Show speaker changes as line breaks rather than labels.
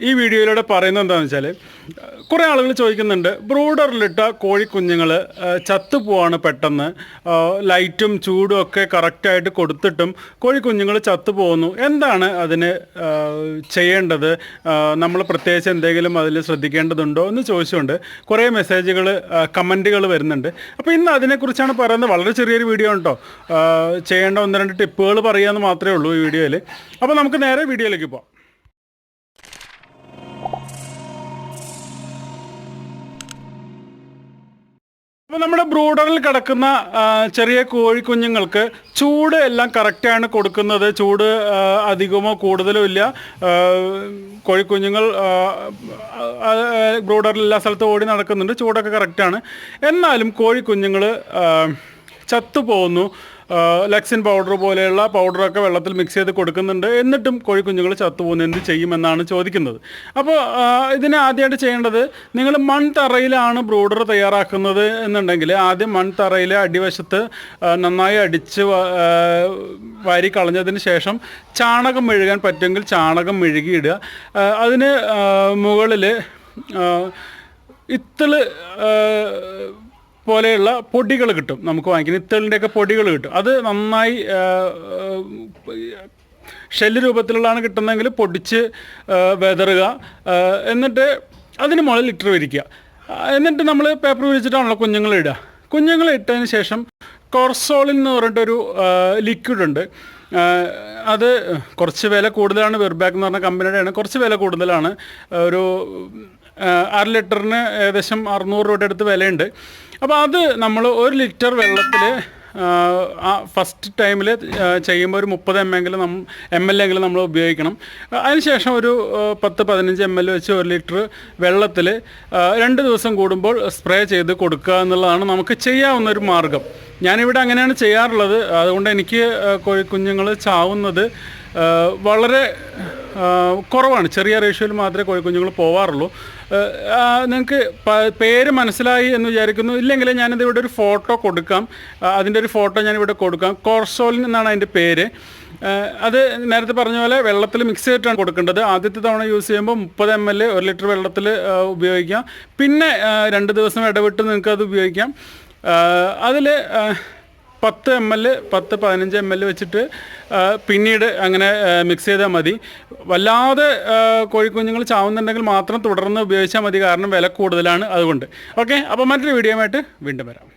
ഈ വീഡിയോയിലൂടെ പറയുന്നത് എന്താണെന്ന് വെച്ചാൽ കുറേ ആളുകൾ ചോദിക്കുന്നുണ്ട് ബ്രൂഡറിലിട്ട കോഴിക്കുഞ്ഞുങ്ങൾ ചത്തുപോവാണ് പെട്ടെന്ന്. ലൈറ്റും ചൂടും ഒക്കെ കറക്റ്റായിട്ട് കൊടുത്തിട്ടും കോഴിക്കുഞ്ഞുങ്ങൾ ചത്തുപോകുന്നു. എന്താണ് അതിന് ചെയ്യേണ്ടത്? നമ്മൾ പ്രത്യേകിച്ച് എന്തെങ്കിലും അതിൽ ശ്രദ്ധിക്കേണ്ടതുണ്ടോ എന്ന് ചോദിച്ചുകൊണ്ട് കുറേ മെസ്സേജുകൾ കമന്റുകൾ വരുന്നുണ്ട്. അപ്പോൾ ഇന്ന് അതിനെക്കുറിച്ചാണ് പറയുന്നത്. വളരെ ചെറിയൊരു വീഡിയോ ഉണ്ടോ ചെയ്യേണ്ട ഒന്ന് രണ്ട് ടിപ്പുകൾ പറയുക എന്ന് മാത്രമേ ഉള്ളൂ ഈ വീഡിയോയിൽ അപ്പോൾ നമുക്ക് നേരെ വീഡിയോയിലേക്ക് പോകാം അപ്പോൾ നമ്മുടെ ബ്രൂഡറിൽ കിടക്കുന്ന ചെറിയ കോഴിക്കുഞ്ഞുങ്ങൾക്ക് ചൂട് എല്ലാം കറക്റ്റാണ് കൊടുക്കുന്നത്. ചൂട് അധികമോ കൂടുതലോ ഇല്ല. കോഴിക്കുഞ്ഞുങ്ങൾ ബ്രൂഡറിൽ എല്ലാ സ്ഥലത്തും ഓടി നടക്കുന്നുണ്ട്. ചൂടൊക്കെ കറക്റ്റാണ് എന്നാലും കോഴിക്കുഞ്ഞുങ്ങൾ ചത്തു ചത്തുപോകുന്നു ലക്സിൻ പൗഡർ പോലെയുള്ള പൗഡറൊക്കെ വെള്ളത്തിൽ മിക്സ് ചെയ്ത് കൊടുക്കുന്നുണ്ട്. എന്നിട്ടും കോഴിക്കുഞ്ഞുങ്ങൾ ചത്തുപോകുന്ന. എന്ത് ചെയ്യുമെന്നാണ് ചോദിക്കുന്നത്. അപ്പോൾ ഇതിനെ ആദ്യമായിട്ട് ചെയ്യേണ്ടത് നിങ്ങൾ മൺതറയിലാണ് ബ്രൂഡർ തയ്യാറാക്കുന്നത് എന്നുണ്ടെങ്കിൽ ആദ്യം മൺതറയിലെ അടിവശത്ത് നന്നായി അടിച്ച് വാരി കളഞ്ഞതിന് ശേഷം ചാണകം മെഴുകാൻ പറ്റുമെങ്കിൽ ചാണകം മെഴുകിയിടുക. അതിന് മുകളിൽ ഇത്തിൾ പോലെയുള്ള പൊടികൾ കിട്ടും. നമുക്ക് വാങ്ങിക്കുന്ന ഇത്തളിന്റെയൊക്കെ പൊടികൾ കിട്ടും. അത് നന്നായി ഷെല്ല് രൂപത്തിലുള്ളതാണ് കിട്ടുന്നതെങ്കിൽ പൊടിച്ച് വെതറുക എന്നിട്ട് അതിന് മുകളിൽ ലിറ്റർ വിരിക്കുക. എന്നിട്ട് നമ്മൾ പേപ്പർ വിരിച്ചിട്ടാണല്ലോ കുഞ്ഞുങ്ങളെ ഇടുക. കുഞ്ഞുങ്ങളെ ഇട്ടതിന് ശേഷം കോർസോളിൻ എന്ന് പറഞ്ഞിട്ടൊരു ലിക്വിഡ് ഉണ്ട്. അത് കുറച്ച് വില കൂടുതലാണ് വെർബാക്ക് എന്ന് പറഞ്ഞ കമ്പനിയുടെയാണ് കുറച്ച് വില കൂടുതലാണ്. ഒരു അര ലിറ്ററിന് ഏകദേശം അറുന്നൂറ് രൂപയുടെ അടുത്ത് വിലയുണ്ട്. അപ്പോൾ അത് നമ്മൾ ഒരു ലിറ്റർ വെള്ളത്തിൽ ആ ഫസ്റ്റ് ടൈമിൽ ചെയ്യുമ്പോൾ ഒരു മുപ്പത് എം എങ്കിലും നം എം എൽ എങ്കിലും നമ്മൾ ഉപയോഗിക്കണം. അതിനുശേഷം ഒരു പത്ത് പതിനഞ്ച് എം എൽ വെച്ച് ഒരു ലിറ്റർ വെള്ളത്തിൽ രണ്ട് ദിവസം കൂടുമ്പോൾ സ്പ്രേ ചെയ്ത് കൊടുക്കുക എന്നുള്ളതാണ് നമുക്ക് ചെയ്യാവുന്ന ഒരു മാർഗം. ഞാനിവിടെ അങ്ങനെയാണ് ചെയ്യാറുള്ളത്. അതുകൊണ്ട് എനിക്ക് കോഴിക്കുഞ്ഞുങ്ങൾ ചാവുന്നത് വളരെ കുറവാണ്. ചെറിയ റേഷ്യോയിൽ മാത്രമേ കോഴിക്കുഞ്ഞുങ്ങൾ പോവാറുള്ളൂ. നിങ്ങൾക്ക് പേര് മനസ്സിലായി എന്ന് വിചാരിക്കുന്നു. ഇല്ലെങ്കിൽ ഞാനിത് ഇവിടെ ഒരു ഫോട്ടോ കൊടുക്കാം. അതിന്റെ ഒരു ഫോട്ടോ ഞാനിവിടെ കൊടുക്കാം. കോർസോലിൻ എന്നാണ് അതിന്റെ പേര്. അത് നേരത്തെ പറഞ്ഞ പോലെ വെള്ളത്തിൽ മിക്സ് ചെയ്തിട്ടാണ് കൊടുക്കേണ്ടത്. ആദ്യത്തെ തവണ യൂസ് ചെയ്യുമ്പോൾ മുപ്പത് എം എൽ ഒരു ലിറ്റർ വെള്ളത്തിൽ ഉപയോഗിക്കാം. പിന്നെ രണ്ട് ദിവസം ഇടവിട്ട് നിങ്ങൾക്ക് അത് ഉപയോഗിക്കാം. അതിൽ പത്ത് എം എൽ പത്ത് പതിനഞ്ച് എം എൽ വെച്ചിട്ട് പിന്നീട് അങ്ങനെ മിക്സ് ചെയ്താൽ മതി. വല്ലാതെ കോഴിക്കുഞ്ഞുങ്ങൾ ചാവുന്നുണ്ടെങ്കിൽ മാത്രം തുടർന്ന് ഉപയോഗിച്ചാൽ മതി. കാരണം വില കൂടുതലാണ് അതുകൊണ്ട്. ഓക്കെ അപ്പോൾ മറ്റൊരു വീഡിയോ ആയിട്ട് വീണ്ടും വരാം.